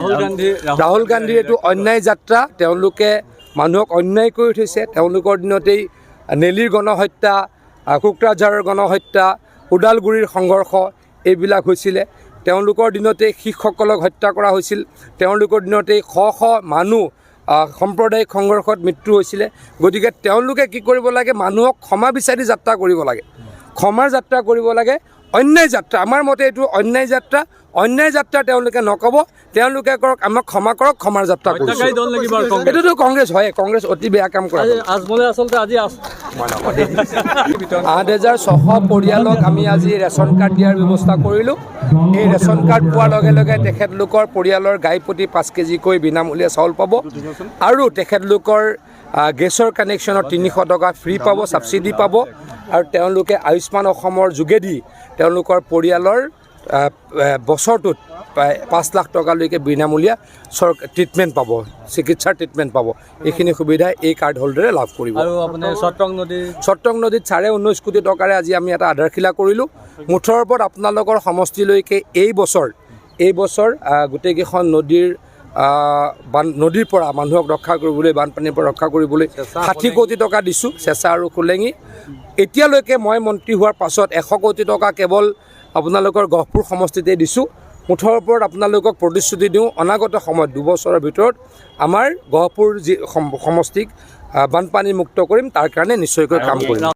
ৰাহুল গান্ধী ৰাহুল গান্ধীৰ এইটো অন্যায় যাত্ৰা তেওঁলোকে মানুহক অন্যায় কৰি থৈছে তেওঁলোকৰ দিনতেই নেলীৰ গণহত্যা কোকৰাঝাৰৰ গণহত্যা ওদালগুৰিৰ সংঘৰ্ষ এইবিলাক হৈছিলে। তেওঁলোকৰ দিনতেই শিখসকলক হত্যা কৰা হৈছিল। তেওঁলোকৰ দিনতেই শ শ মানুহ সাম্প্ৰদায়িক সংঘৰ্ষত মৃত্যু হৈছিলে। গতিকে তেওঁলোকে কি কৰিব লাগে? মানুহক ক্ষমা বিচাৰি যাত্ৰা কৰিব লাগে। ক্ষমাৰ যাত্ৰা কৰিব লাগে। অন্যায় যাত্ৰা। আমাৰ মতে এইটো অন্যায় যাত্ৰা। অন্যায় যাত্ৰা তেওঁলোকে নক'ব। তেওঁলোকে কৰক আমাক ক্ষমা কৰক ক্ষমাৰ যাত্ৰা কৰিছোঁ। এইটোতো কংগ্ৰেছ হয়। কংগ্ৰেছ অতি বেয়া কাম কৰা আজি আজমলে আচলতে আজি আঠ হেজাৰ ছশ পৰিয়ালক আমি আজি ৰেচন কাৰ্ড দিয়াৰ ব্যৱস্থা কৰিলোঁ। এই ৰেচন কাৰ্ড পোৱাৰ লগে লগে তেখেতলোকৰ পৰিয়ালৰ গাই প্ৰতি পাঁচ কেজিকৈ বিনামূলীয়া চাউল পাব। আৰু তেখেতলোকৰ গেছৰ কানেকশ্যনত তিনিশ টকা ফ্ৰী পাব ছাবচিডি পাব আৰু তেওঁলোকে আয়ুষ্মান অসমৰ যোগেদি তেওঁলোকৰ পৰিয়ালৰ বছৰটোত প্ৰায় পাঁচ লাখ টকালৈকে বিনামূলীয়া চৰ ট্ৰিটমেণ্ট পাব চিকিৎসাৰ ট্ৰিটমেণ্ট পাব। এইখিনি সুবিধা এই কাৰ্ড হোল্ডাৰে লাভ কৰিব। আৰু আপোনাৰ চট্টং নদী? চট্টং নদীত চাৰে ঊনৈছ কোটি টকাৰে আজি আমি এটা আধাৰশিলা কৰিলোঁ। মুঠৰ ওপৰত আপোনালোকৰ সমষ্টিলৈকে এই বছৰ এই বছৰ গোটেইকেইখন নদীৰ বান নদীৰ পৰা মানুহক ৰক্ষা কৰিবলৈ বানপানীৰ পৰা ৰক্ষা কৰিবলৈ ষাঠি কোটি টকা দিছোঁ চেঁচা আৰু কোলেঙি। এতিয়ালৈকে মই মন্ত্ৰী হোৱাৰ পাছত এশ কোটি টকা কেৱল আপোনালোকৰ গহপুৰ সমষ্টিতে দিছোঁ। মুঠৰ ওপৰত আপোনালোকক প্ৰতিশ্ৰুতি দিওঁ অনাগত সময়ত দুবছৰৰ ভিতৰত আমাৰ গহপুৰ যি সম- সমষ্টিক বানপানী মুক্ত কৰিম তাৰ কাৰণে নিশ্চয়কৈ কাম কৰিম।